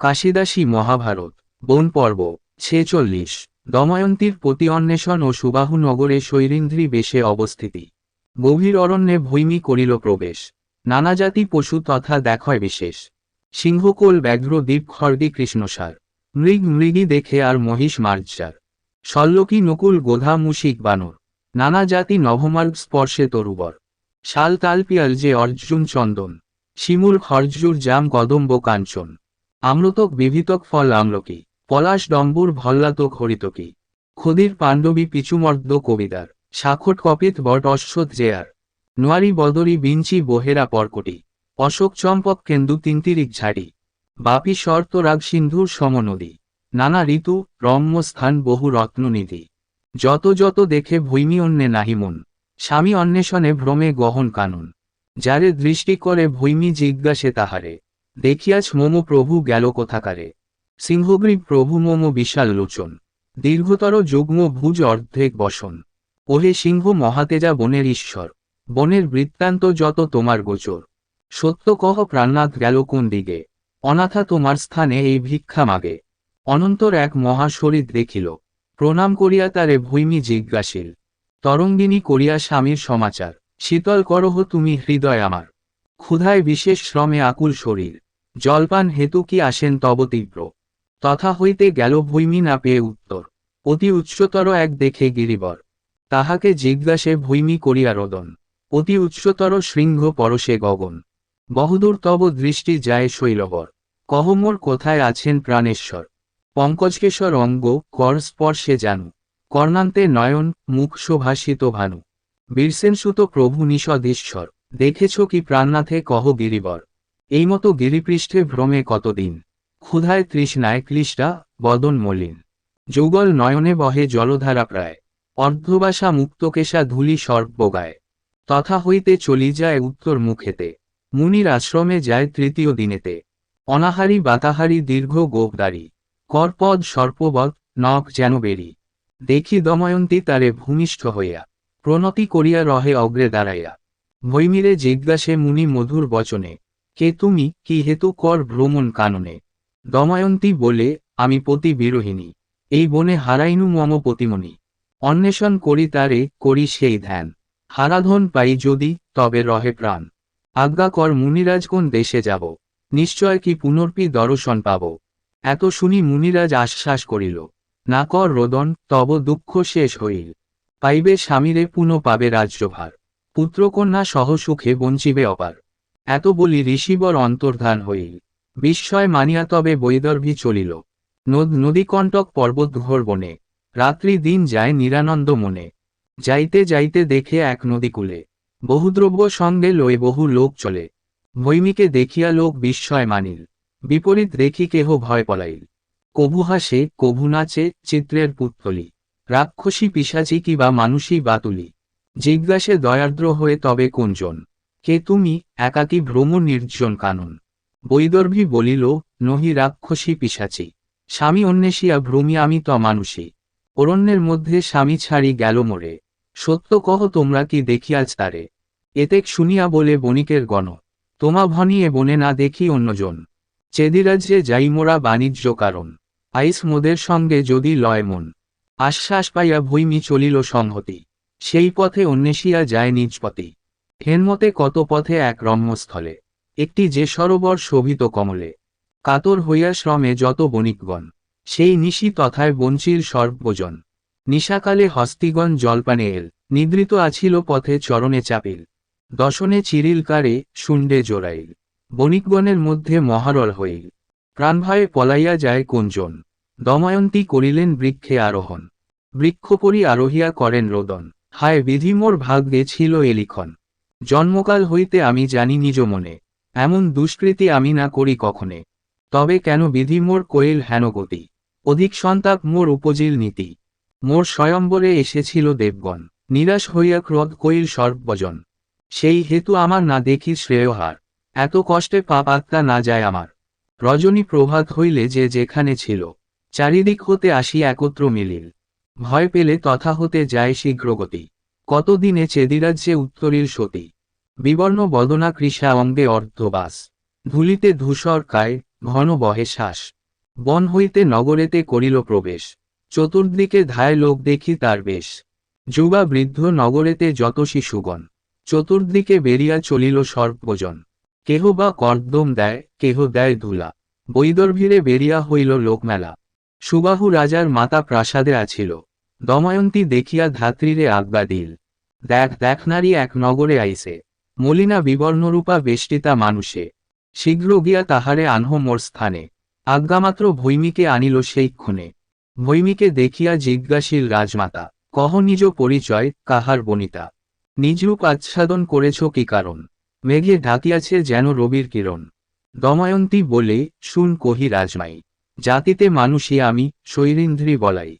কাশিদাসী মহাভারত, বন পর্ব, ছেচল্লিশ, দময়ন্তীর প্রতি অন্বেষণ ও সুবাহু নগরে শৈরিন্দ্রী বেশে অবস্থিতি। গভীর অরণ্যে ভৈমি করিল প্রবেশ। নানা জাতি পশু তথা দেখয় বিশেষ। সিংহকোল, ব্যাঘ্র, দ্বীপ খর্গি কৃষ্ণসার। মৃগ, মৃগী দেখে আর মহিষ মার্জার শল্যকী নকুল, গোধা মুশিক বানর। নানা জাতি নভমার্গ স্পর্শে তরুবর। শাল তালপিয়াল যে অর্জুন চন্দন। শিমুল খরজুর জাম, কদম্ব, কাঞ্চন। আম্রতক বিভিতক ফল আমলকি পলাশ ডম্বুর ভল্লাতক হরিতকি খদির পাণ্ডবী পিছুমর্দ কবিদার। শাখট কপিত বট অশ্বত জেয়ার। নোয়ারি বদরি বিঞ্চি বহেরা পরকটি। অশোক চম্পক কেন্দু তিনতিরিক ঝাড়ি। বাপি শর্ত রাগ সিন্ধুর সম নদী নানা ঋতু, রম্য স্থান, বহু রত্ননিধি যত যত দেখে ভৈমী অন্যে নাহি মন। স্বামী অন্বেষণে ভ্রমে গহন কানুন। যারে দৃষ্টি করে ভৈমী জিজ্ঞাসে তাহারে। দেখিয়াছ মম প্রভু গেল কোথাকারে। সিংহগ্রীব প্রভু মম বিশাল লোচন। দীর্ঘতর যুগ্ম ভুজ অর্ধেক বসন। ওহে সিংহ মহাতেজা বনের ঈশ্বর, বনের বৃত্তান্ত যত তোমার গোচর। সত্য কহ প্রাণনাথ গেল কোন দিকে অনাথা তোমার স্থানে এই ভিক্ষা মাগে। অনন্তর এক মহাশরীর দেখিল। প্রণাম করিয়া তারে ভৈমী জিজ্ঞাসিল। তরঙ্গিনী করিয়া স্বামীর সমাচার। শীতল করহ তুমি হৃদয় আমার। ক্ষুধায় বিশেষ শ্রমে আকুল শরীর। জলপান হেতু কি আসেন তব তীব্র। তথা হইতে গেল ভৈমী না পেয়ে উত্তর। অতি উচ্চতর এক দেখে গিরিবর। তাহাকে জিজ্ঞাসে ভৈমী করিয়া রোদন। অতি উচ্চতর শৃঙ্গ পরশে গগন। বহুদূর তব দৃষ্টি যায় শৈলবর। কহমোর কোথায় আছেন প্রাণেশ্বর? পঙ্কজকেশ্বর অঙ্গ, কর স্পর্শে জানু। কর্ণান্তে নয়ন, মুখ শোভাসিত ভানু। বীরসেনসুত প্রভু নিষদীশ্বর দেখেছ কি প্রাণনাথে কহ গিরিবর? এই মতো গিরিপৃষ্ঠে ভ্রমে কতদিন? ক্ষুধায় তৃষ্ণায় ক্লিষ্টা, বদন মলিন। যৌগল নয়নে বহে জলধারা প্রায়। অর্ধবাসা মুক্তকেশা ধুলি সর্বগায় তথা হইতে চলি যায় উত্তর মুখেতে। মুনির আশ্রমে যায় তৃতীয় দিনেতে। অনাহারি বাতাহারি দীর্ঘ গোপদারি। করপদ সর্পবৎ, নখ যেন বেরি। দেখি দময়ন্তী তারে ভূমিষ্ঠ হইয়া। প্রণতি করিয়া রহে অগ্রে দাঁড়াইয়া। ভৈমিরে জিজ্ঞাসে মুনি মধুর বচনে, কে তুমি? কি হেতু কর ভ্রমণ কাননে? দময়ন্তী বলে, আমি পতি বিরোহিনী এই বনে হারাইনু মম পতিমণি। অন্বেষণ করি তারে, করি সেই ধ্যান। হারাধন পাই যদি, তবে রহে প্রাণ। আজ্ঞা কর মুনিরাজ কোন দেশে যাব। নিশ্চয় কি পুনর্পি দর্শন পাব? এত শুনি মুনিরাজ আশ্বাস করিল, না কর রোদন, তব দুঃখ শেষ হইল। পাইবে স্বামীরে পুনঃ পাবে রাজ্যভার। পুত্রকন্যা সহ সুখে বঞ্চিবে অপার। এত বলি ঋষিবর অন্তর্ধান হইল। বিস্ময় মানিয়া তবে বৈদর্ভী চলিল। নদ নদীকণ্টক পর্বত ঘোর বনে। রাত্রি দিন যায় নিরানন্দ মনে। যাইতে যাইতে দেখে এক নদীকূলে। বহুদ্রব্য সঙ্গে লয়ে বহু লোক চলে। ভৈমিকে দেখিয়া লোক বিস্ময় মানিল। বিপরীত দেখি কেহ ভয় পলাইল। কভু হাসে, কভু নাচে, চিত্রের পুত্তলি। রাক্ষসী পিসাচি কি বা মানুষই বাতুলি জিজ্ঞাসে দয়ার্দ্র হয়ে, তবে কোনজন কে তুমি? একাকী ভ্রম নির্জন কানন। বৈদর্ভী বলিল, নহি রাক্ষসী পিসাচি, স্বামী অন্বেষিয়া ভ্রমি আমি ত মানুষী। অরণ্যের মধ্যে স্বামী ছাড়ি গেল মোরে। সত্য কহ তোমরা কি দেখিয়াছ তারে? এতেক শুনিয়া বলে বণিকের গণ, তোমা ভনিয়ে বনে না দেখি অন্যজন। চেদিরাজ্যে যাই মোরা বাণিজ্য কারণ। আইস মোদের সঙ্গে যদি লয় মন। আশ্বাস পাইয়া ভৈমি চলিল সংহতি। সেই পথে অন্বেষিয়া যায় নিজ পথে হেনমতে কত পথে এক রম্যস্থলে, একটি যে সরোবর শোভিত কমলে, কাতর হইয়া শ্রমে যত বণিকগণ, সেই নিশি তথায় বঞ্চিল সর্বজন। নিশাকালে হস্তিগণ জলপানে এল, নিদ্রিত আছিল পথে চরণে চাপিল। দশনে চিরিল কারে শুণ্ডে জোড়াইল, বণিকগণের মধ্যে মহারল হইল। প্রাণভয়ে পলাইয়া যায় কোনজন, দময়ন্তী করিলেন বৃক্ষে আরোহণ। বৃক্ষপরি আরোহিয়া করেন রোদন। হায় বিধি মোর ভাগ্যে ছিল এলিখন জন্মকাল হইতে আমি জানি নিজ মনে, এমন দুষ্কৃতি আমি না করি কখনে। তবে কেন বিধি মোর কোয়েল হেন গতি? অধিক সন্তাপ মোর উপজিল নীতি। মোর স্বয়ম্বরে এসেছিল দেবগণ, নিরাশ হইয়া ক্রোধ কইল সর্বজন। সেই হেতু আমার না দেখি শ্রেয়হার এত কষ্টে পাপ আত্মা না যায় আমার। রজনী প্রভাত হইলে যে যেখানে ছিল, চারিদিক হতে আসি একত্র মিলিল। ভয় পেলে তথা হতে যায় শীঘ্রগতি। কতদিনে চেদিরাজ্যে উত্তরীর সতী। বিবর্ণ বদনা কৃষা অঙ্গে অর্ধবাস। ধুলিতে ধূসর কায়, ঘন বহে শ্বাস। বন হইতে নগরেতে করিল প্রবেশ। চতুর্দিকে ধায় লোক দেখি তার বেশ। যুবা বৃদ্ধ নগরেতে যত শিশুগণ। চতুর্দিকে বেরিয়া চলিল সর্বজন কেহ বা কর্দম দেয়, কেহ দেয় ধুলা। বৈদর্ভীরে বেরিয়া হইল লোকমেলা। সুবাহু রাজার মাতা প্রাসাদে আছিল। দময়ন্তী দেখিয়া ধাত্রীরে আজ্ঞা দিল, দেখ দেখ নারী এক নগরে আইসে মলিনা বিবর্ণরূপা বেষ্টিতা মানুষে, শীঘ্র গিয়া তাহারে আনহ মোর স্থানে, আজ্ঞামাত্র ভৈমিকে আনিল সেই ক্ষণে ভৈমিকে দেখিয়া জিজ্ঞাসিল রাজমাতা, কহ নিজ পরিচয়, কাহার বনিতা, নিজরূপ আচ্ছাদন করেছ কি কারণ, মেঘে ঢাকিয়াছে যেন রবির কিরণ, দময়ন্তী বলে, শুন কহি রাজমাই, জাতিতে মানুষই আমি, শৈরিন্দ্রী বলাই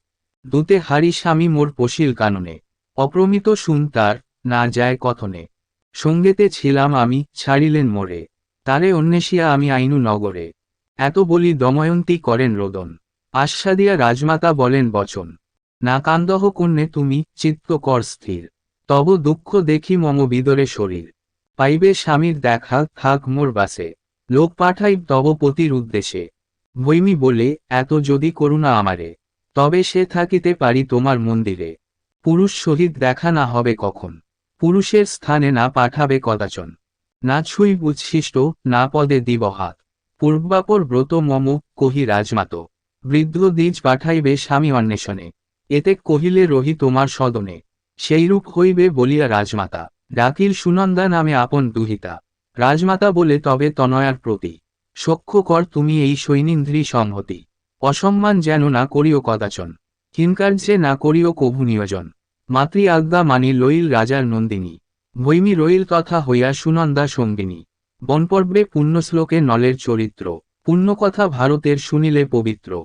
দুতে হারি স্বামী মোর পশিল কাননে, অপ্রমিত শুন তার, না যায় কথনে। সঙ্গেতে ছিলাম আমি, ছাড়িলেন মোরে, তারে অন্বেষিয়া আমি আইনু নগরে। এত বলি দময়ন্তী করেন রোদন আশ্বাদিয়া রাজমাতা বলেন বচন। না কান্দহ কন্যে তুমি, চিত্ত কর স্থির, তব দুঃখ দেখি মম বিদরে শরীর। পাইবে স্বামীর দেখা, থাক মোর বাসে, লোক পাঠাই তব পতির উদ্দেশে। ভৈমি বলে, এত যদি করুণা আমারে তবে সে থাকিতে পারি তোমার মন্দিরে। পুরুষ সহিত দেখা না হবে কখন। পুরুষের স্থানে না পাঠাবে কদাচন। না ছুই উচ্ছিষ্ট, না পদে দিব হাত পূর্বাপর ব্রত মম, কহি রাজমাত। বৃদ্ধ দ্বিজ পাঠাইবে স্বামী অন্বেষণে। এতে কহিলে রহি তোমার সদনে। সেইরূপ হইবে বলিয়া রাজমাতা। ডাকিল সুনন্দা নামে আপন দুহিতা। রাজমাতা বলে, তবে তনয়ার প্রতি। সখ্য কর তুমি এই সৈনিন্দ্রী সংহতি। অসম্মান যেন না করিও কদাচন কিনকার্যে না করিও কভু নিয়োজন। মাতৃ আজ্ঞা মানি লইল রাজার নন্দিনী, ভৈমি রইল তথা হইয়া সুনন্দা সঙ্গিনী। বনপর্বে পুণ্যশ্লোকে নলের চরিত্র, পুণ্যকথা ভারতের শুনিলে পবিত্র।